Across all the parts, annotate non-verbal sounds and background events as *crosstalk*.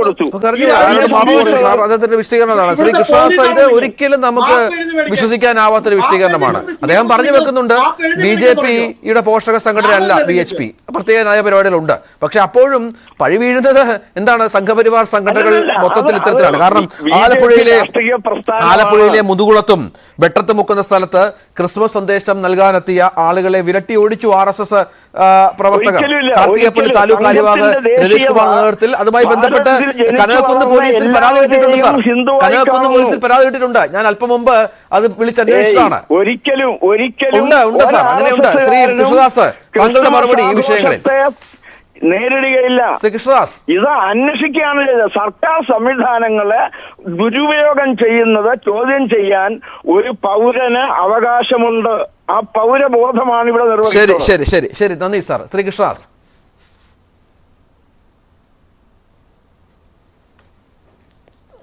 കൊടുത്തു. അദ്ദേഹത്തിന്റെ വിശദീകരണമാണ് ശ്രീ കൃഷ്ണദാസ് ഇത് ഒരിക്കലും നമുക്ക്. വിശ്വസിക്കാനാവാത്തൊരു വിശദീകരണമാണ്. അദ്ദേഹം പറഞ്ഞു വെക്കുന്നുണ്ട് ബി ജെ പിയുടെ പോഷക സംഘടന അല്ല ബി എച്ച് പി. പ്രത്യേക നയപരിപാടികളുണ്ട് പക്ഷെ അപ്പോഴും പഴി വീഴുന്നത് എന്താണ്? സംഘപരിവാർ സംഘടനകൾ മൊത്തത്തിൽ ഇത്തരത്തിലാണ്. കാരണം ആലപ്പുഴയിലെ. ആലപ്പുഴയിലെ മുതുകുളത്തും വെട്ടത്ത് മുക്കുന്ന സ്ഥലത്ത് ക്രിസ്മസ് സന്ദേശം നൽകാനെത്തിയ ആളുകളെ വിരട്ടി ഓടിച്ചു ആർ എസ് എസ് പ്രവർത്തകർ. കാർത്തികപ്പള്ളി താലൂക്ക് കാര്യവാഹ് രതീഷ് കുമാർ നേതൃത്വത്തിൽ അതുമായി ബന്ധപ്പെട്ട് കനകക്കുന്ന് പോലീസിൽ പരാതി കിട്ടിയിട്ടുണ്ട് സാർ. കനകക്കുന്ന് പോലീസിൽ പരാതി കിട്ടിയിട്ടുണ്ട്. ഞാൻ അല്പം മുമ്പ് അത് വിളിച്ചന്വേഷിച്ചതാണ് ഒരിക്കലും ഒരിക്കലും ഉണ്ട്, ഉണ്ട് സാർ, അങ്ങനെയുണ്ട്. ശ്രീ കൃഷ്ണദാസ്, താങ്കളുടെ മറുപടി ഈ വിഷയങ്ങളിൽ. നേരിടുകയില്ല. ശ്രീ കൃഷ്ണദാസ്. ഇത് അന്വേഷിക്കുകയാണ് ചെയ്തത്. സർക്കാർ സംവിധാനങ്ങളെ ദുരുപയോഗം ചെയ്യുന്നത് ചോദ്യം ചെയ്യാൻ ഒരു പൗരന് അവകാശമുണ്ട്. ആ പൗരബോധമാണ് ഇവിടെ നിർവഹിച്ചത് ശരി ശരി ശരി ശരി. നന്ദി സാർ. ശ്രീ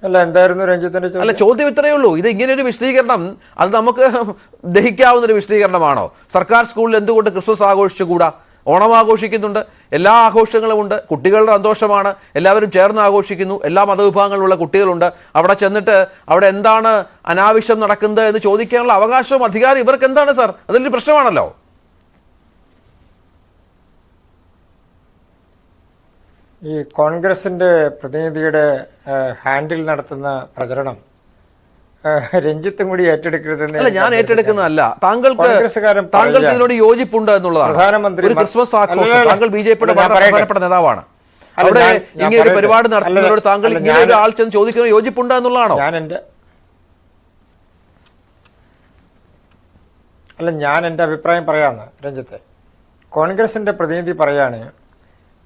അല്ല എന്തായിരുന്നു രഞ്ജിത്തിന്റെ അല്ല ചോദ്യം? ഇത്രയേ ഉള്ളൂ. ഇത് ഇങ്ങനെ ഒരു വിശദീകരണം. അത് നമുക്ക് *laughs* ദഹിക്കാവുന്ന ഒരു വിശദീകരണമാണോ? സർക്കാർ സ്കൂളിൽ എന്തുകൊണ്ട് ക്രിസ്മസ് ആഘോഷിച്ചുകൂടാ? ഓണം ആഘോഷിക്കുന്നുണ്ട്. എല്ലാ ആഘോഷങ്ങളും ഉണ്ട് കുട്ടികളുടെ സന്തോഷമാണ്. എല്ലാവരും ചേർന്ന് ആഘോഷിക്കുന്നു. എല്ലാ മതവിഭാഗങ്ങളിലുള്ള കുട്ടികളുണ്ട്. അവിടെ ചെന്നിട്ട് അവിടെ എന്താണ് അനാവശ്യം നടക്കുന്നത് എന്ന് ചോദിക്കാനുള്ള അവകാശവും അധികാരം ഇവർക്ക് എന്താണ് സാർ? അതൊരു പ്രശ്നമാണല്ലോ. ഈ കോൺഗ്രസിന്റെ പ്രതിനിധിയുടെ ഹാൻഡിൽ നടത്തുന്ന പ്രചരണം രഞ്ജിത്തും കൂടി ഏറ്റെടുക്കരുതെന്ന് അല്ല ഞാൻ ഏറ്റെടുക്കുന്നതല്ല. താങ്കൾക്ക് താങ്കൾക്ക് ഇതിനോട് യോജിപ്പുണ്ട് എന്നുള്ളതാണ്. പ്രധാനമന്ത്രി ക്രിസ്മസ് ആഘോഷം. താങ്കൾ ബി ജെ പിയുടെ പ്രധാനപ്പെട്ട നേതാവാണ്. അവിടെ ഇങ്ങനെ ഒരു പരിപാടി നടത്തുന്നതിനോട് താങ്കൾ ഇങ്ങനെ ഒരു ആൾ ചെന്ന് ചോദിക്കുന്നത് യോജിപ്പുണ്ട് എന്നുള്ളതാണോ? ഞാൻ എന്റെ അല്ല ഞാൻ എന്റെ അഭിപ്രായം പറയാമെന്ന് രഞ്ജിത്തെ. കോൺഗ്രസിന്റെ പ്രതിനിധി പറയാണ് പ്ര-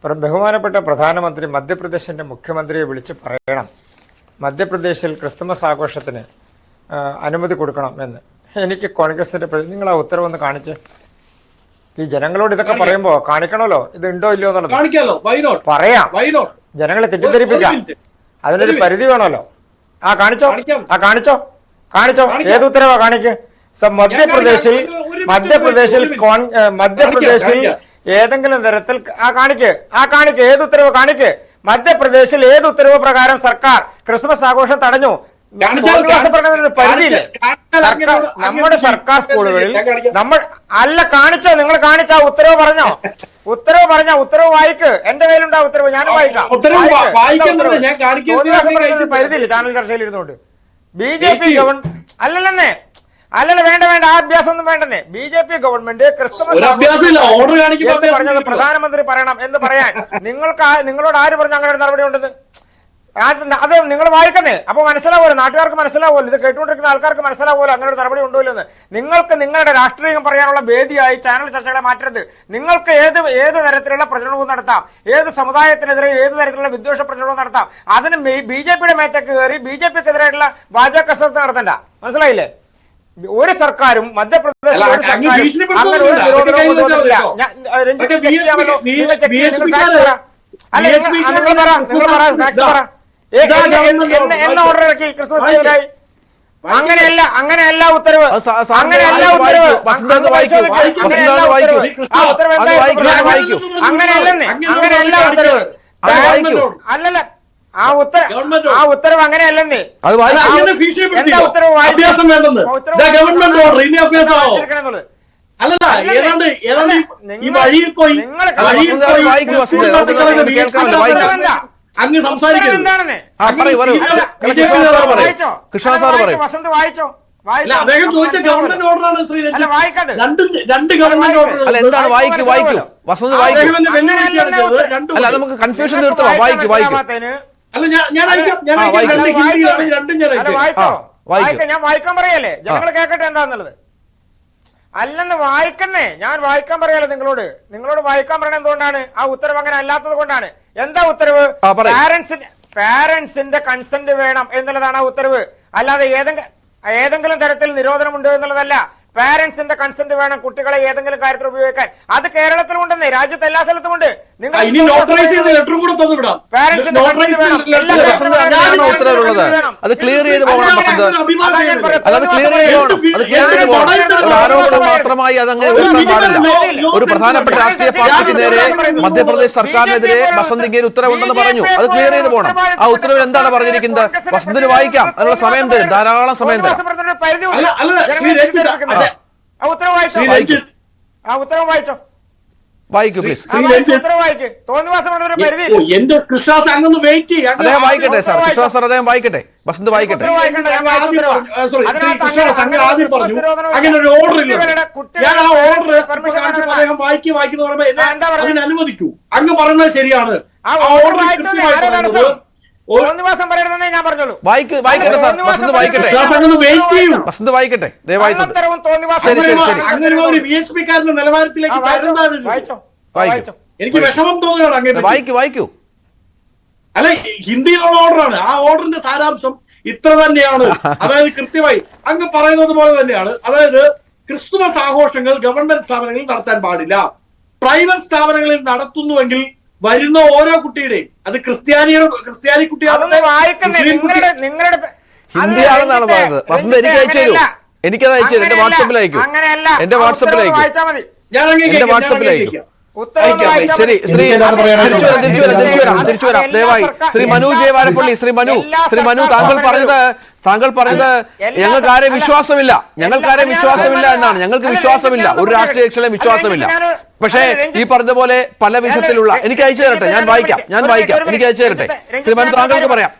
ബഹുമാനപ്പെട്ട പ്രധാനമന്ത്രി മധ്യപ്രദേശിന്റെ മുഖ്യമന്ത്രിയെ വിളിച്ച് പറയണം. മധ്യപ്രദേശിൽ ക്രിസ്തുമസ് ആഘോഷത്തിന് അനുമതി കൊടുക്കണം എന്ന്. എനിക്ക് കോൺഗ്രസിന്റെ പ്രതി നിങ്ങൾ ആ ഉത്തരവൊന്ന് കാണിച്ച്. ഈ ജനങ്ങളോട് ഇതൊക്കെ പറയുമ്പോൾ കാണിക്കണമല്ലോ? ഇത് ഉണ്ടോ ഇല്ലയോ എന്നുള്ളത്. പറയാം. ജനങ്ങളെ തെറ്റിദ്ധരിപ്പിക്കാം. അതിനൊരു പരിധി വേണമല്ലോ. ആ കാണിച്ചോ? ആ കാണിച്ചോ? കാണിച്ചോ? ഏത് ഉത്തരവാ കാണിക്ക്? മധ്യപ്രദേശിൽ മധ്യപ്രദേശിൽ മധ്യപ്രദേശിൽ. ഏതെങ്കിലും തരത്തിൽ ആ കാണിക്ക് ആ കാണിക്ക് ഏത് ഉത്തരവ് കാണിക്ക്? മധ്യപ്രദേശിൽ ഏത് ഉത്തരവ് പ്രകാരം സർക്കാർ ക്രിസ്മസ് ആഘോഷം തടഞ്ഞു? പരിധിയില്ല. സർക്കാർ നമ്മുടെ സർക്കാർ സ്കൂളുകളിൽ നമ്മൾ അല്ല കാണിച്ചോ നിങ്ങൾ കാണിച്ച ഉത്തരവ് പറഞ്ഞോ? ഉത്തരവ് പറഞ്ഞ ഉത്തരവ് വായിക്ക്. എന്റെ കയ്യിലുണ്ടാ ഉത്തരവ് ഞാൻ വായിക്കാം പരിധിയില്ല. ചാനൽ ചർച്ചയിൽ ഇരുന്നുകൊണ്ട്. ബി ജെ പി ഗവൺ അല്ലല്ലേ അല്ലല്ലെന്നേ അല്ലല്ല വേണ്ട വേണ്ട ആ അഭ്യാസം ഒന്നും വേണ്ടെന്നേ. B J P government Christmas പറഞ്ഞത് പ്രധാനമന്ത്രി പറയണം എന്ന് പറയാൻ. നിങ്ങൾക്ക് നിങ്ങളോട് ആര് പറഞ്ഞു അങ്ങനെ ഒരു നടപടി ഉണ്ടെന്ന്? അത് അത് നിങ്ങൾ വായിക്കുന്നേ. അപ്പൊ മനസ്സിലാവുമല്ലോ നാട്ടുകാർക്ക് മനസ്സിലാവുമല്ലോ ഇത് കേട്ടുകൊണ്ടിരിക്കുന്ന ആൾക്കാർക്ക് മനസ്സിലാവുമല്ലോ അങ്ങനെ ഒരു നടപടി ഉണ്ടോ എന്ന് നിങ്ങൾക്ക് നിങ്ങളുടെ രാഷ്ട്രീയം പറയാനുള്ള വേദിയായി ചാനൽ ചർച്ചകളെ മാറ്റരുത്. നിങ്ങൾക്ക് ഏത് ഏത് തരത്തിലുള്ള പ്രചരണവും നടത്താം. ഏത് സമുദായത്തിനെതിരെ ഏത് തരത്തിലുള്ള വിദ്വേഷ പ്രചരണവും നടത്താം. അതിന് ബി ജെ പിയുടെ മേത്തേക്ക് കയറി ബി ജെ പിക്കെതിരായിട്ടുള്ള വാചക കസരത്ത് നടത്തണ്ട. മനസ്സിലായില്ലേ? ഒരു സർക്കാരും മധ്യപ്രദേശിലെ ഒരു അല്ല, അങ്ങ് സർക്കാരും ഭീഷണിപ്പെടുത്തുന്നില്ല. അങ്ങനെ ഒരു അതൊക്കെ നിരോധനവും കൈ കൊണ്ടുവന്നിട്ടില്ല രഞ്ജിത്ത് ചെക്ക് ചെയ്യാമല്ലോ. നിങ്ങൾ ചെക്ക് ചെയ്യ്, നിങ്ങൾ ബി- facts പറ. അല്ല നിങ്ങൾ പറ നിങ്ങൾ പറ പറ. എന്ന്-. ഓർഡർ ഇറക്കി അങ്ങനെയല്ല അങ്ങനെയല്ല ഉത്തരവ്. അങ്ങനെയല്ല ഉത്തരവ്. അങ്ങനെയല്ല ഉത്തരവ്. ആ എന്തായിരുന്നു. അങ്ങനെയല്ലെന്നേ. അങ്ങനെയല്ല ഉത്തരവ്. അല്ലല്ല ആ ഉത്തരവ് ആ ഉത്തരവ് അങ്ങനെയല്ലെന്നേ അത്? എന്താ ഉത്തരവ് വായിച്ചേ? അഭ്യാസം വേണ്ടെന്ന്. ഗവൺമെന്റ്. ഓർഡർ. ഇനി? അല്ലല്ല? ഏതാണ്ട് ഏതാണ്ട് ഈ- വഴിയിൽ പോയി വഴിയിൽ പോയി? അങ്ങ് കൃഷ്ണ സാർ വായിച്ചോ? പറയും വസന്ത് അദ്ദേഹം ചോദിച്ച ഗവൺമെന്റ് ഓർഡറാണ്. രണ്ട് രണ്ട് ഗവൺമെന്റ് ഓർഡർ അല്ല എന്താണ് വായിക്കൂ, വായിക്കൂ. വസന്ത് വായിക്കൂ അല്ല നമുക്ക് കൺഫ്യൂഷൻ നിങ്ങൾക്ക് വായിക്കും വായിക്കും അല്ല ഞാൻ ഞാൻ അയക്കാം. ഞാൻ അയക്കാം. രണ്ട്. ഹിന്ദിയാണ് ഞാൻ അയക്കാം വായിക്കാം. ഞാൻ വായിക്കാൻ പറയല്ലേ? ജനങ്ങൾ കേക്കട്ടെ എന്താന്നുള്ളത്? അല്ലെന്ന് വായിക്കുന്നേ. ഞാൻ വായിക്കാൻ പറയാലോ നിങ്ങളോട്? നിങ്ങളോട് വായിക്കാൻ പറയണത് എന്തുകൊണ്ടാണ്? ആ ഉത്തരവ് അങ്ങനെ അല്ലാത്തത് കൊണ്ടാണ്. എന്താ ഉത്തരവ്? പാരന്റ്സിന്റെ പാരന്റ്സിന്റെ കൺസെന്റ് വേണം എന്നുള്ളതാണ് ആ ഉത്തരവ്. അല്ലാതെ ഏതെങ്കിലും ഏതെങ്കിലും തരത്തിൽ നിരോധനമുണ്ട് എന്നുള്ളതല്ല. പാരന്റ്സിന്റെ കൺസെന്റ് വേണം കുട്ടികളെ ഏതെങ്കിലും കാര്യത്തിൽ ഉപയോഗിക്കാൻ. അത് കേരളത്തിലുണ്ടെന്നേ രാജ്യത്ത് എല്ലാ സ്ഥലത്തുമുണ്ട്. ഇനി നോട്ടറൈസ് ചെയ്ത ലെറ്ററും കൂടെ തന്നു വിടാം. ഉത്തരവുള്ളത് അത് ക്ലിയർ ചെയ്ത് പോകണം. അല്ലാതെ ക്ലിയർ ചെയ്ത് പോകണം. അത് ക്ലിയർ ചെയ്ത് പോകണം. ഒരു ആരോപണം മാത്രമായി അതങ്ങനെ ഉയർത്താൻ പാടില്ല. ഒരു പ്രധാനപ്പെട്ട രാഷ്ട്രീയ പാർട്ടിക്ക് നേരെ മധ്യപ്രദേശ് സർക്കാരിനെതിരെ വസന്തിക്ക് ഒരു ഉത്തരവുണ്ടെന്ന് പറഞ്ഞു. അത് ക്ലിയർ ചെയ്ത് പോകണം. ആ ഉത്തരവ് എന്താണ് പറഞ്ഞിരിക്കുന്നത്? വസന്തിന് വായിക്കാം. അതിനുള്ള സമയം തരും. ധാരാളം സമയം തരും. അല്ല, അല്ല, ശ്രീ രഞ്ജിത്ത്, അതെ. ആ ഉത്തരവ് വായിച്ചോ? ആ ഉത്തരവ് വായിച്ചോ? വായിക്കൂ പ്ലീസ് അദ്ദേഹം വായിക്കട്ടെ സാർ. കൃഷ്ണ സാർ അദ്ദേഹം വായിക്കട്ടെ. വസന്ത് വായിക്കട്ടെ. അങ്ങനെ- ഒരു ഓർഡർ ഇല്ല. ഞാൻ ആ ഓർഡർ. അദ്ദേഹം വായിക്കുന്ന പറയുമ്പോ? അനുവദിക്കൂ. അങ്ങ് പറയുന്നത് ശരിയാണ്. ആ ആ ഓർഡർ ഞാൻ പറഞ്ഞോളൂ വായിക്കൂ വായിക്കട്ടെ സാർ. വസന്ത് വായിക്കട്ടെ. വസന്ത് ദയവായി നിലവാരത്തിലേക്ക് എനിക്ക് വിഷമം തോന്നുകയാണ് വായിക്കൂ വായിക്കൂ. അല്ല ഹിന്ദിയിലുള്ള ഓർഡറാണ്. ആ ഓർഡറിന്റെ സാരാംശം ഇത്ര തന്നെയാണ്. അതായത് കൃത്യമായി അങ്ങ് പറയുന്നത് പോലെ തന്നെയാണ്. അതായത് ക്രിസ്തുമസ് ആഘോഷങ്ങൾ ഗവൺമെന്റ് സ്ഥാപനങ്ങളിൽ നടത്താൻ പാടില്ല. പ്രൈവറ്റ് സ്ഥാപനങ്ങളിൽ നടത്തുന്നുവെങ്കിൽ വരുന്ന ഓരോ കുട്ടിയുടെയും. അത് ക്രിസ്ത്യാനിയുടെ ക്രിസ്ത്യാനി കുട്ടിയാണെന്ന് നിങ്ങളുടെ നിങ്ങളുടെ ഹിന്ദിയാണെന്നാണ് പറഞ്ഞത്. രഞ്ജിത്തെ, വസന്ത് എനിക്ക് അയച്ചു തരൂ. അങ്ങനെയല്ല. എനിക്കത് അയച്ചു തരൂ. എന്റെ അങ്ങനെയല്ല. വാട്സപ്പിൽ അയക്കൂ. എന്റെ വാട്സപ്പിൽ ഉത്തരവ് മതി. ഞാൻ അങ്ങ് എന്റെ കേൾക്കാം, ഞാൻ വാട്സപ്പിൽ അങ്ങ് അയക്കും. കേൾക്കാം. ഉത്തരവ് അയക്കാം, വായിച്ചാ ശരി ശ്രീ എനിക്കതാണ് പറയാനുള്ളത്. തിരിച്ചു വരാം തിരിച്ചു വരാം തിരിച്ചു വരാം തിരിച്ചു വരാം. ദയവായി. ശ്രീ മനു വാരപ്പള്ളി ശ്രീ മനു ശ്രീ മനു താങ്കൾ പറഞ്ഞത് താങ്കൾ പറഞ്ഞത് ഞങ്ങൾക്ക് ഞങ്ങൾക്കാരെ വിശ്വാസമില്ല. ഞങ്ങൾക്കാരെ എല്ലാ വിശ്വാസമില്ല എന്നാണ്. ഞങ്ങൾക്ക് വിശ്വാസമില്ല. ഒരു രാഷ്ട്രീയ കക്ഷികളെ വിശ്വാസമില്ല. പക്ഷേ ഈ പറഞ്ഞ പോലെ പല വിഷയത്തിലുള്ള എനിക്ക് അയച്ചു തരട്ടെ? ഞാൻ വായിക്കാം. ഞാൻ വായിക്കാം. എനിക്ക് അയച്ചു തരട്ടെ? മിനിറ്റ്, രഞ്ജിത്ത് ശ്രീ മനു ഞാൻ താങ്കൾക്ക് പറയാം.